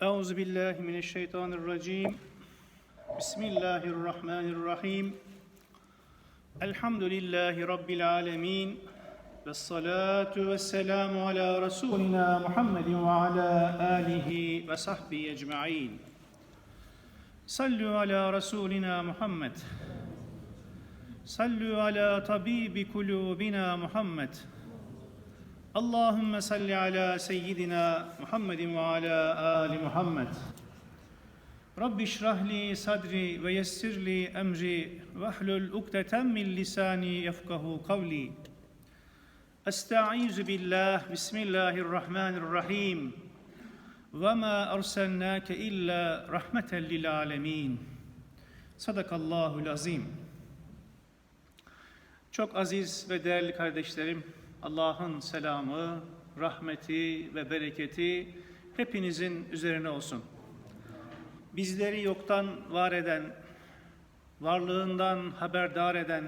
Euzu billahi mineşşeytanirracim. Bismillahirrahmanirrahim. Elhamdülillahi rabbil alamin. Ve salatu ve selamu ala Resulina Muhammedin ve ala alihi ve sahbihi ecma'in. Sallu ala Resulina Muhammed. Sallu ala tabibi kulubina Muhammed. Allahümme salli ala seyyidina Muhammedin ve ala ali Muhammed. Rabbi şrahli sadri ve yessirli emri ve hlul ukdeten min lisani yefkahu kavli. Estaizu billah, bismillahirrahmanirrahim. Ve ma arsalnake illa rahmeten lil alemin. Sadakallahul azim. Çok aziz ve değerli kardeşlerim, Allah'ın selamı, rahmeti ve bereketi hepinizin üzerine olsun. Bizleri yoktan var eden, varlığından haberdar eden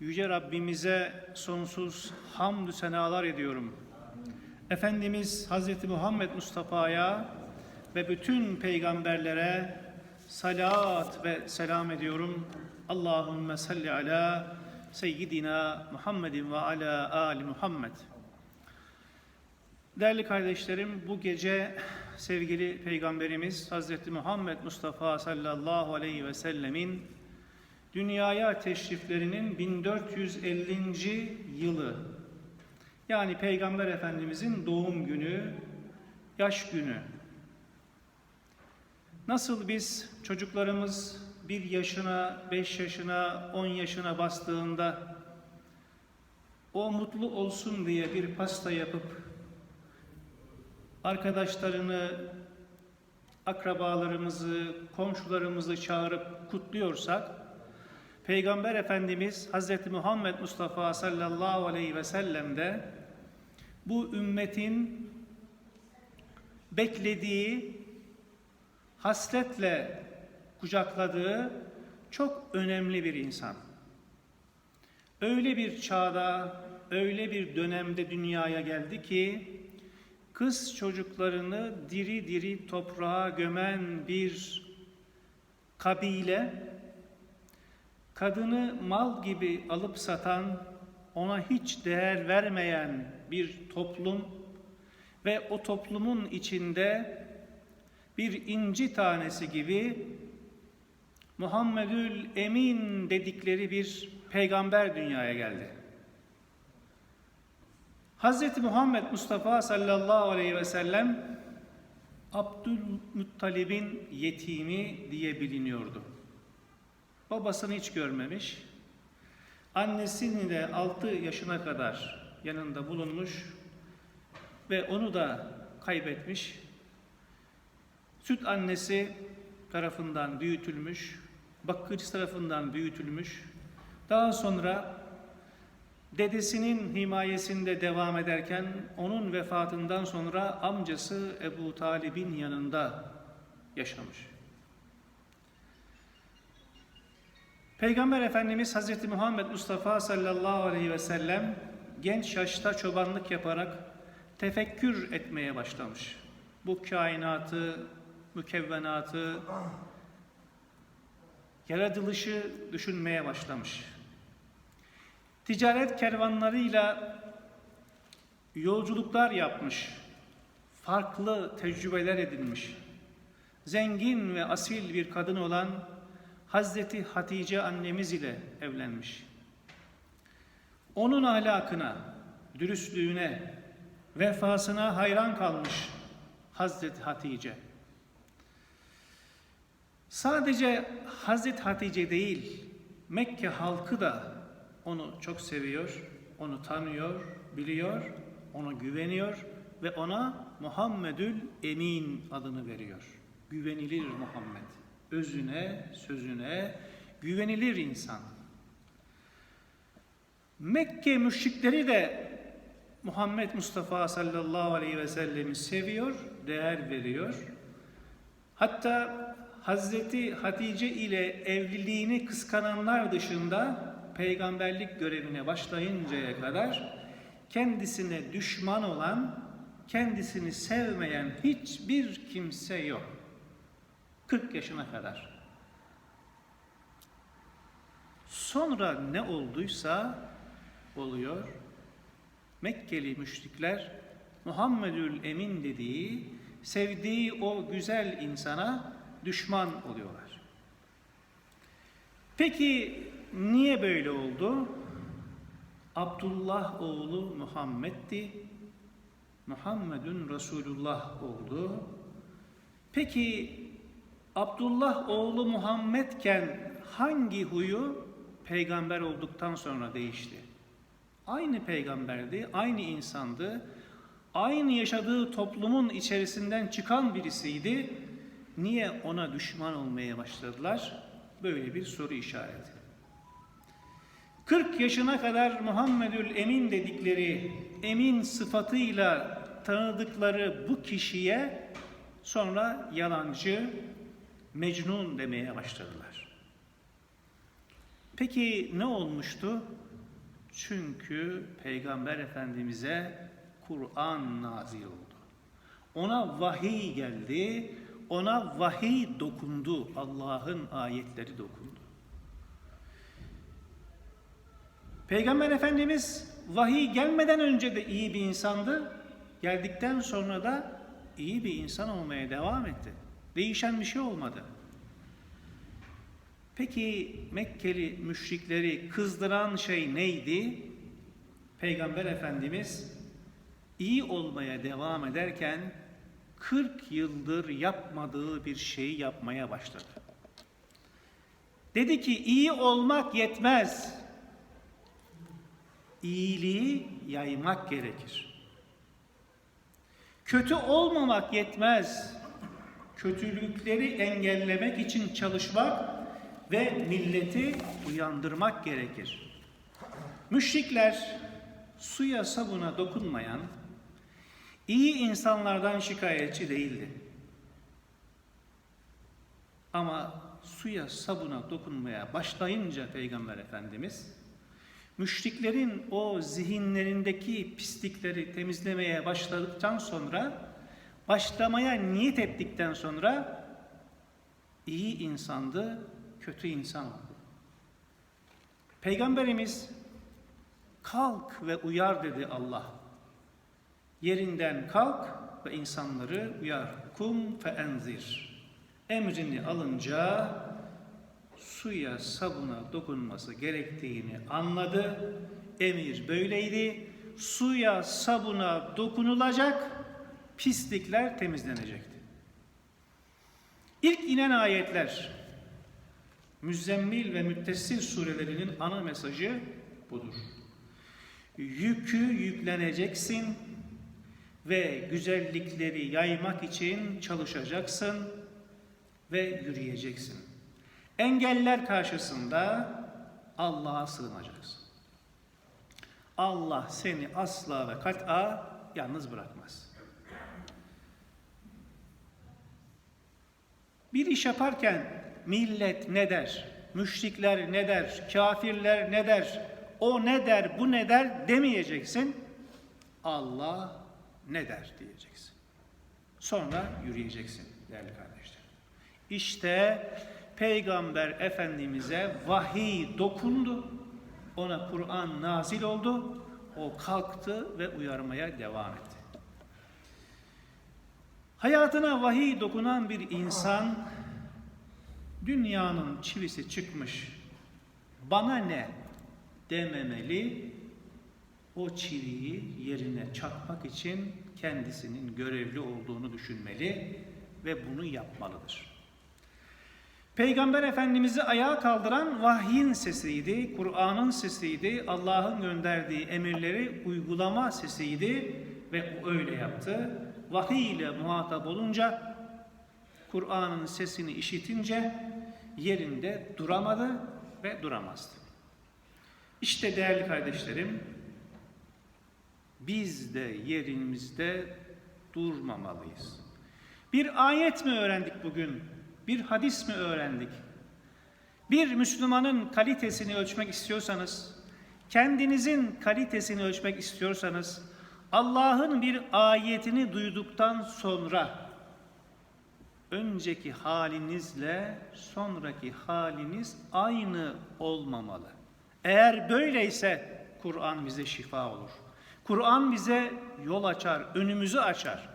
Yüce Rabbimize sonsuz hamdü senalar ediyorum. Efendimiz Hazreti Muhammed Mustafa'ya ve bütün peygamberlere salat ve selam ediyorum. Allahümme salli ala seyyidina Muhammedin ve ala ali Muhammed. Değerli kardeşlerim, bu gece sevgili Peygamberimiz Hazreti Muhammed Mustafa sallallahu aleyhi ve sellemin dünyaya teşriflerinin 1450. yılı. Yani Peygamber Efendimizin doğum günü, yaş günü. Nasıl biz çocuklarımız bir yaşına, beş yaşına, on yaşına bastığında o mutlu olsun diye bir pasta yapıp arkadaşlarını, akrabalarımızı, komşularımızı çağırıp kutluyorsak, Peygamber Efendimiz Hazreti Muhammed Mustafa sallallahu aleyhi ve sellem de bu ümmetin beklediği, hasretle kucakladığı çok önemli bir insan. Öyle bir çağda, öyle bir dönemde dünyaya geldi ki kız çocuklarını diri diri toprağa gömen bir kabile, kadını mal gibi alıp satan, ona hiç değer vermeyen bir toplum ve o toplumun içinde bir inci tanesi gibi Muhammedül Emin dedikleri bir peygamber dünyaya geldi. Hz. Muhammed Mustafa sallallahu aleyhi ve sellem Abdülmuttalib'in yetimi diye biliniyordu. Babasını hiç görmemiş. Annesini de 6 yaşına kadar yanında bulunmuş ve onu da kaybetmiş. Süt annesi tarafından büyütülmüş, bakıcı tarafından büyütülmüş. Daha sonra dedesinin himayesinde devam ederken onun vefatından sonra amcası Ebu Talib'in yanında yaşamış. Peygamber Efendimiz Hazreti Muhammed Mustafa sallallahu aleyhi ve sellem genç yaşta çobanlık yaparak tefekkür etmeye başlamış. Bu kainatı, mükevvenatı, yaratılışı düşünmeye başlamış. Ticaret kervanlarıyla yolculuklar yapmış, farklı tecrübeler edinmiş. Zengin ve asil bir kadın olan Hazreti Hatice annemiz ile evlenmiş. Onun ahlakına, dürüstlüğüne, vefasına hayran kalmış Hazreti Hatice. Sadece Hazreti Hatice değil, Mekke halkı da onu çok seviyor, onu tanıyor, biliyor, ona güveniyor ve ona Muhammedül Emin adını veriyor. Güvenilir Muhammed. Özüne, sözüne güvenilir insan. Mekke müşrikleri de Muhammed Mustafa sallallahu aleyhi ve sellemi seviyor, değer veriyor. Hatta Hazreti Hatice ile evliliğini kıskananlar dışında peygamberlik görevine başlayıncaya kadar kendisine düşman olan kendisini sevmeyen hiçbir kimse yok. 40 yaşına kadar. Sonra ne olduysa oluyor. Mekkeli müşrikler Muhammedül Emin dediği, sevdiği o güzel insana düşman oluyorlar. Peki niye böyle oldu? Abdullah oğlu Muhammed'di. Muhammedun Resulullah oldu. Peki Abdullah oğlu Muhammedken hangi huyu peygamber olduktan sonra değişti? Aynı peygamberdi, aynı insandı. Aynı yaşadığı toplumun içerisinden çıkan birisiydi. Niye ona düşman olmaya başladılar? Böyle bir soru işareti. 40 yaşına kadar Muhammedül Emin dedikleri emin sıfatıyla tanıdıkları bu kişiye sonra yalancı, mecnun demeye başladılar. Peki ne olmuştu? Çünkü Peygamber Efendimiz'e Kur'an nazil oldu. Ona vahiy geldi, ona vahiy dokundu, Allah'ın ayetleri dokundu. Peygamber Efendimiz vahiy gelmeden önce de iyi bir insandı. Geldikten sonra da iyi bir insan olmaya devam etti. Değişen bir şey olmadı. Peki Mekkeli müşrikleri kızdıran şey neydi? Peygamber Efendimiz iyi olmaya devam ederken 40 yıldır yapmadığı bir şeyi yapmaya başladı. Dedi ki iyi olmak yetmez. İyiliği yaymak gerekir. Kötü olmamak yetmez. Kötülükleri engellemek için çalışmak ve milleti uyandırmak gerekir. Müşrikler suya sabuna dokunmayan iyi insanlardan şikayetçi değildi. Ama suya sabuna dokunmaya başlayınca Peygamber Efendimiz müşriklerin o zihinlerindeki pislikleri temizlemeye başladıktan sonra başlamaya niyet ettikten sonra iyi insandı, kötü insan oldu. Peygamberimiz kalk ve uyar dedi Allah. Yerinden kalk ve insanları uyar. Kum fe enzir. Emrini alınca suya sabuna dokunması gerektiğini anladı. Emir böyleydi. Suya sabuna dokunulacak, pislikler temizlenecekti. İlk inen ayetler Müzzemmil ve Müttessir surelerinin ana mesajı budur. Yükü yükleneceksin ve güzellikleri yaymak için çalışacaksın ve yürüyeceksin. Engeller karşısında Allah'a sığınacaksın. Allah seni asla ve kat'a yalnız bırakmaz. Bir iş yaparken millet ne der, müşrikler ne der, kafirler ne der, o ne der, bu ne der demeyeceksin. Allah ne der diyeceksin. Sonra yürüyeceksin değerli kardeşler. İşte Peygamber Efendimiz'e vahiy dokundu. Ona Kur'an nazil oldu. O kalktı ve uyarmaya devam etti. Hayatına vahiy dokunan bir insan dünyanın çivisi çıkmış. Bana ne dememeli. O çiviyi yerine çakmak için kendisinin görevli olduğunu düşünmeli ve bunu yapmalıdır. Peygamber Efendimiz'i ayağa kaldıran vahyin sesiydi, Kur'an'ın sesiydi, Allah'ın gönderdiği emirleri uygulama sesiydi ve o öyle yaptı. Vahiy ile muhatap olunca, Kur'an'ın sesini işitince yerinde duramadı ve duramazdı. İşte değerli kardeşlerim, biz de yerimizde durmamalıyız. Bir ayet mi öğrendik bugün? Bir hadis mi öğrendik? Bir Müslümanın kalitesini ölçmek istiyorsanız, kendinizin kalitesini ölçmek istiyorsanız, Allah'ın bir ayetini duyduktan sonra önceki halinizle sonraki haliniz aynı olmamalı. Eğer böyleyse Kur'an bize şifa olur. Kur'an bize yol açar, önümüzü açar.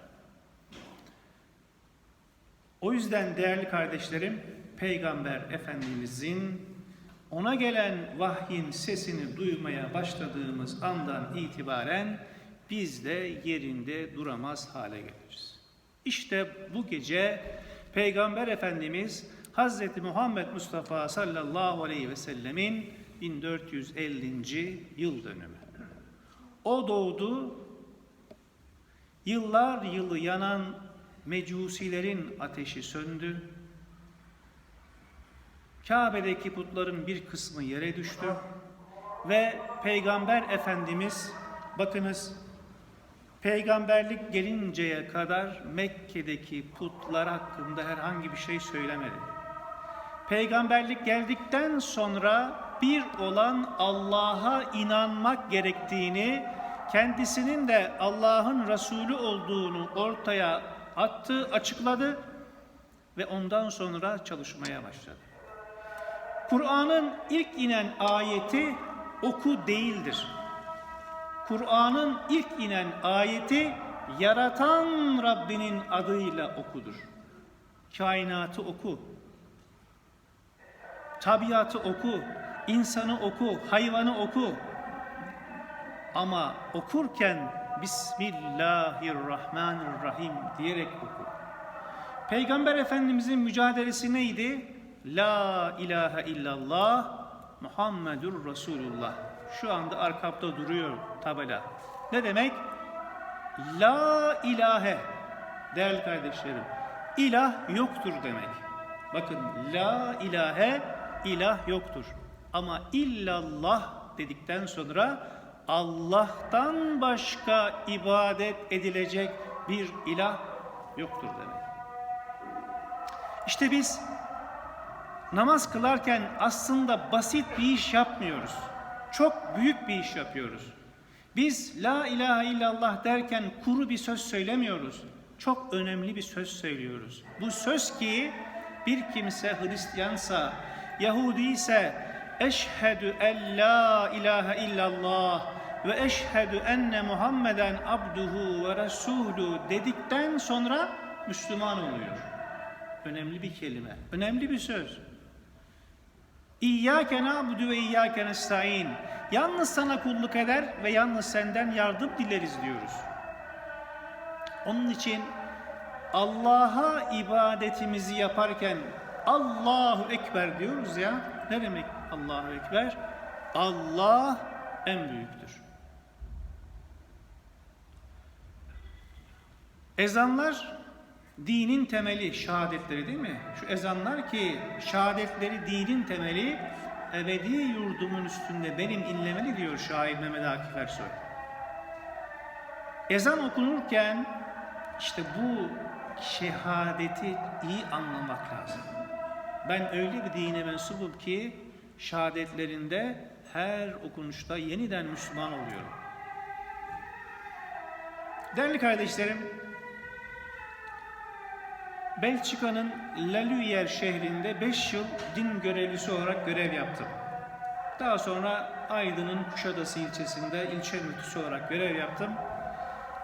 O yüzden değerli kardeşlerim, Peygamber Efendimizin ona gelen vahyin sesini duymaya başladığımız andan itibaren biz de yerinde duramaz hale geliriz. İşte bu gece Peygamber Efendimiz Hazreti Muhammed Mustafa sallallahu aleyhi ve sellemin 1450. yıl dönümü. O doğdu, yıllar yılı yanan mecusilerin ateşi söndü, Kabe'deki putların bir kısmı yere düştü. Ve Peygamber Efendimiz bakınız peygamberlik gelinceye kadar Mekke'deki putlar hakkında herhangi bir şey söylemedi. Peygamberlik geldikten sonra bir olan Allah'a inanmak gerektiğini, kendisinin de Allah'ın Resulü olduğunu ortaya attı, açıkladı ve ondan sonra çalışmaya başladı. Kur'an'ın ilk inen ayeti oku değildir. Kur'an'ın ilk inen ayeti yaratan Rabbinin adıyla okudur. Kainatı oku. Tabiatı oku, insanı oku, hayvanı oku. Ama okurken Bismillahirrahmanirrahim diyerek oku. Peygamber Efendimizin mücadelesi neydi? La ilahe illallah Muhammedur Resulullah. Şu anda arkamda duruyor tabela. Ne demek? La ilahe. Değerli kardeşlerim, ilah yoktur demek. Bakın la ilahe ilah yoktur. Ama illallah dedikten sonra Allah'tan başka ibadet edilecek bir ilah yoktur demek. İşte biz namaz kılarken aslında basit bir iş yapmıyoruz. Çok büyük bir iş yapıyoruz. Biz la ilahe illallah derken kuru bir söz söylemiyoruz. Çok önemli bir söz söylüyoruz. Bu söz ki bir kimse Hristiyansa, Yahudi ise eşhedü en la ilahe illallah ve eşhedü enne Muhammeden abduhu ve resulü dedikten sonra Müslüman oluyor. Önemli bir kelime, önemli bir söz. İyyâke na'budu ve iyyâke nestaîn. Yalnız sana kulluk eder ve yalnız senden yardım dileriz diyoruz. Onun için Allah'a ibadetimizi yaparken Allahu Ekber diyoruz ya. Ne demek Allahu Ekber? Allah en büyüktür. Ezanlar dinin temeli, şehadetleri değil mi? Şu ezanlar ki şehadetleri dinin temeli ebedi yurdumun üstünde benim inlemeli diyor şair Mehmet Akif Ersoy. Ezan okunurken işte bu şehadeti iyi anlamak lazım. Ben öyle bir dine mensubum ki şehadetlerinde her okunuşta yeniden Müslüman oluyorum. Değerli kardeşlerim, Belçika'nın Lalluyer şehrinde 5 yıl din görevlisi olarak görev yaptım. Daha sonra Aydın'ın Kuşadası ilçesinde ilçe müftüsü olarak görev yaptım.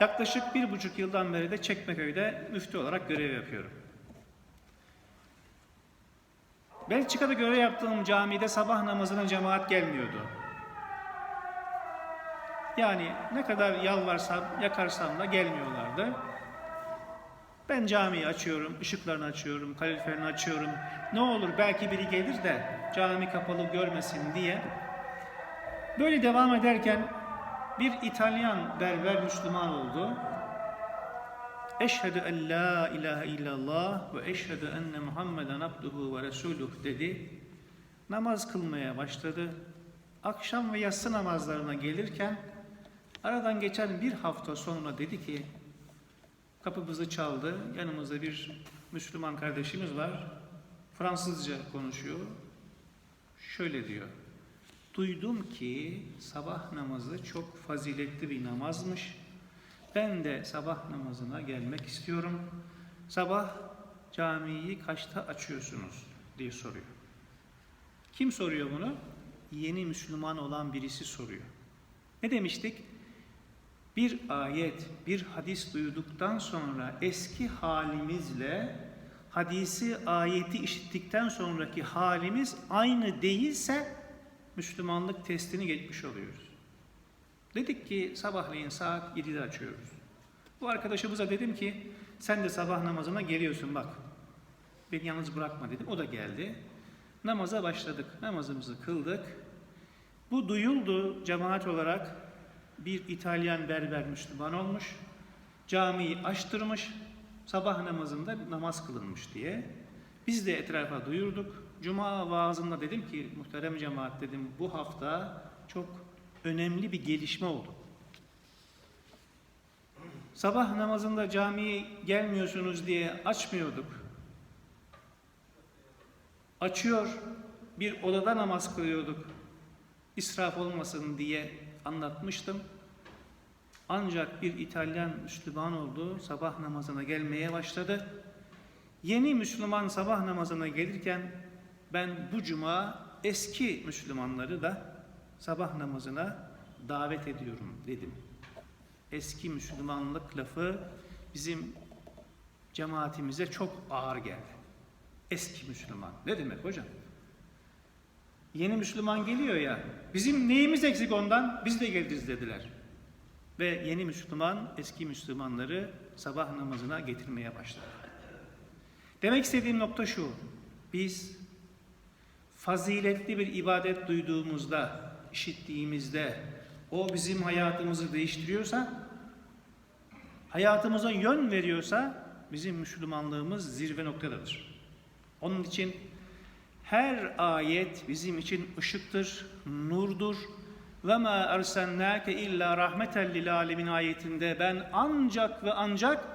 Yaklaşık bir buçuk yıldan beri de Çekmeköy'de müftü olarak görev yapıyorum. Belçika'da görev yaptığım camide sabah namazına cemaat gelmiyordu. Yani ne kadar yalvarsam, yakarsam da gelmiyorlardı. Ben camiyi açıyorum, ışıklarını açıyorum, kaloriferini açıyorum. Ne olur belki biri gelir de cami kapalı görmesin diye. Böyle devam ederken bir İtalyan berber Müslüman oldu. Eşhedü en la ilahe illallah ve eşhedü enne Muhammeden abduhu ve resuluh dedi. Namaz kılmaya başladı. Akşam ve yatsı namazlarına gelirken aradan geçen bir hafta sonra dedi ki Kapımızı çaldı. Yanımızda bir Müslüman kardeşimiz var. Fransızca konuşuyor. Şöyle diyor. Duydum ki sabah namazı çok faziletli bir namazmış. Ben de sabah namazına gelmek istiyorum. Sabah camiyi kaçta açıyorsunuz diye soruyor. Kim soruyor bunu? Yeni Müslüman olan birisi soruyor. Ne demiştik? Bir ayet, bir hadis duyduktan sonra eski halimizle hadisi, ayeti işittikten sonraki halimiz aynı değilse Müslümanlık testini geçmiş oluyoruz. Dedik ki sabahleyin saat 7'de açıyoruz. Bu arkadaşımıza dedim ki sen de sabah namazına geliyorsun bak. Beni yalnız bırakma dedim. O da geldi. Namaza başladık. Namazımızı kıldık. Bu duyuldu cemaat olarak bir İtalyan berber Müslüman olmuş. Camiyi açtırmış. Sabah namazında namaz kılınmış diye. Biz de etrafa duyurduk. Cuma vaazında dedim ki muhterem cemaat dedim bu hafta çok önemli bir gelişme oldu. Sabah namazında camiye gelmiyorsunuz diye açmıyorduk. Açıyor, bir odada namaz kılıyorduk. İsraf olmasın diye anlatmıştım. Ancak bir İtalyan Müslüman oldu, sabah namazına gelmeye başladı. Yeni Müslüman sabah namazına gelirken ben bu cuma eski Müslümanları da sabah namazına davet ediyorum dedim. Eski Müslümanlık lafı bizim cemaatimize çok ağır geldi. Eski Müslüman. Ne demek hocam? Yeni Müslüman geliyor ya, bizim neyimiz eksik ondan? Biz de geliriz dediler. Ve yeni Müslüman eski Müslümanları sabah namazına getirmeye başladı. Demek istediğim nokta şu. Biz faziletli bir ibadet duyduğumuzda, işittiğimizde o bizim hayatımızı değiştiriyorsa, hayatımıza yön veriyorsa bizim Müslümanlığımız zirve noktadadır. Onun için her ayet bizim için ışıktır, nurdur. Ve ma ersennake illa rahmeten lil alemin ayetinde ben ancak ve ancak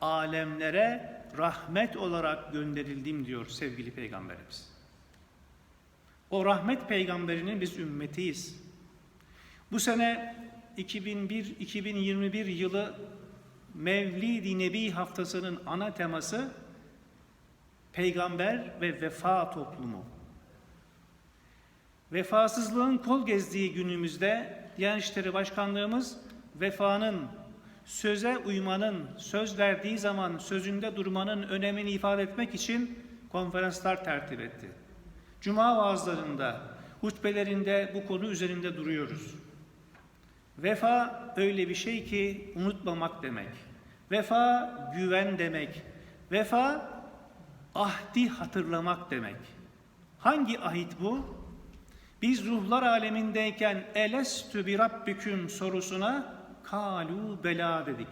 alemlere rahmet olarak gönderildim diyor sevgili peygamberimiz. O rahmet peygamberinin biz ümmetiyiz. Bu sene 2001-2021 yılı Mevlid-i Nebi haftasının ana teması peygamber ve vefa toplumu. Vefasızlığın kol gezdiği günümüzde Diyanet İşleri Başkanlığımız vefanın, söze uymanın, söz verdiği zaman sözünde durmanın önemini ifade etmek için konferanslar tertip etti. Cuma vaazlarında, hutbelerinde bu konu üzerinde duruyoruz. Vefa öyle bir şey ki unutmamak demek. Vefa güven demek. Vefa ahdi hatırlamak demek. Hangi ahit bu? Biz ruhlar alemindeyken elestü bi rabbiküm sorusuna kalu bela dedik.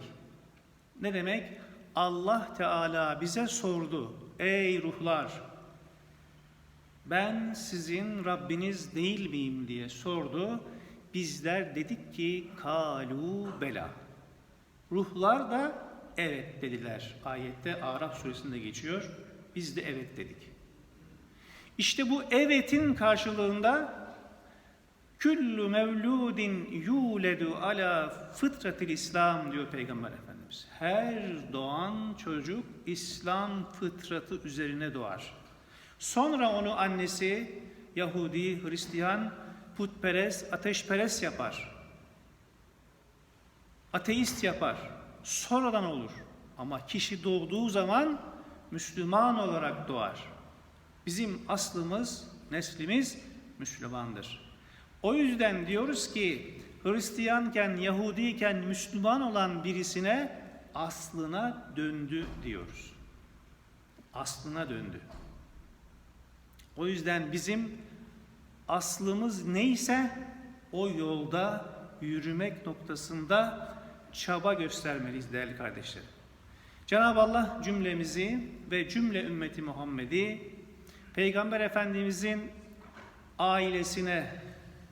Ne demek? Allah Teala bize sordu. Ey ruhlar! Ben sizin Rabbiniz değil miyim diye sordu. Bizler dedik ki kalu bela. Ruhlar da evet dediler. Ayette Araf suresinde geçiyor. Biz de evet dedik. İşte bu evetin karşılığında Küllü mevludin yuledu ala fıtratil İslam diyor Peygamber Efendimiz. Her doğan çocuk İslam fıtratı üzerine doğar. Sonra onu annesi Yahudi, Hristiyan, putperest, ateşperest yapar. Ateist yapar. Sonradan olur. Ama kişi doğduğu zaman Müslüman olarak doğar. Bizim aslımız, neslimiz Müslümandır. O yüzden diyoruz ki Hristiyanken, Yahudiyken Müslüman olan birisine aslına döndü diyoruz. Aslına döndü. O yüzden bizim aslımız neyse o yolda yürümek noktasında çaba göstermeliyiz değerli kardeşlerim. Cenab-ı Allah cümlemizi ve cümle ümmeti Muhammed'i Peygamber Efendimizin ailesine,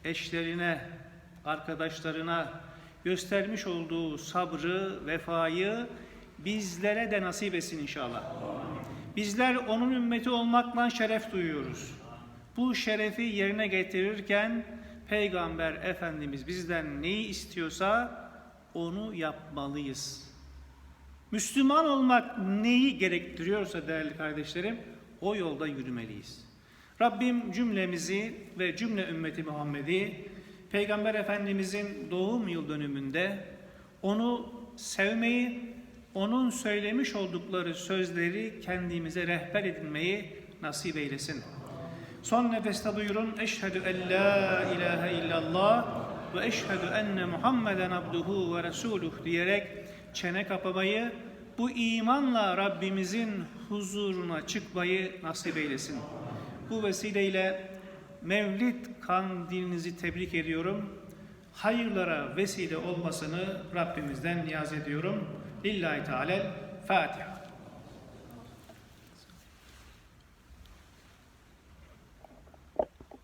eşlerine, arkadaşlarına göstermiş olduğu sabrı, vefayı bizlere de nasip etsin inşallah. Bizler onun ümmeti olmakla şeref duyuyoruz. Bu şerefi yerine getirirken Peygamber Efendimiz bizden neyi istiyorsa onu yapmalıyız. Müslüman olmak neyi gerektiriyorsa değerli kardeşlerim, o yolda yürümeliyiz. Rabbim cümlemizi ve cümle ümmeti Muhammed'i Peygamber Efendimizin doğum yıl dönümünde onu sevmeyi, onun söylemiş oldukları sözleri kendimize rehber edinmeyi nasip eylesin. Son nefeste duyurun. Eşhedü en la ilahe illallah ve eşhedü enne Muhammeden abduhu ve resuluh diyerek çene kapamayı, bu imanla Rabbimizin huzuruna çıkmayı nasip eylesin. Bu vesileyle Mevlid kandilinizi tebrik ediyorum. Hayırlara vesile olmasını Rabbimizden niyaz ediyorum. Lillahi Teala Fatiha.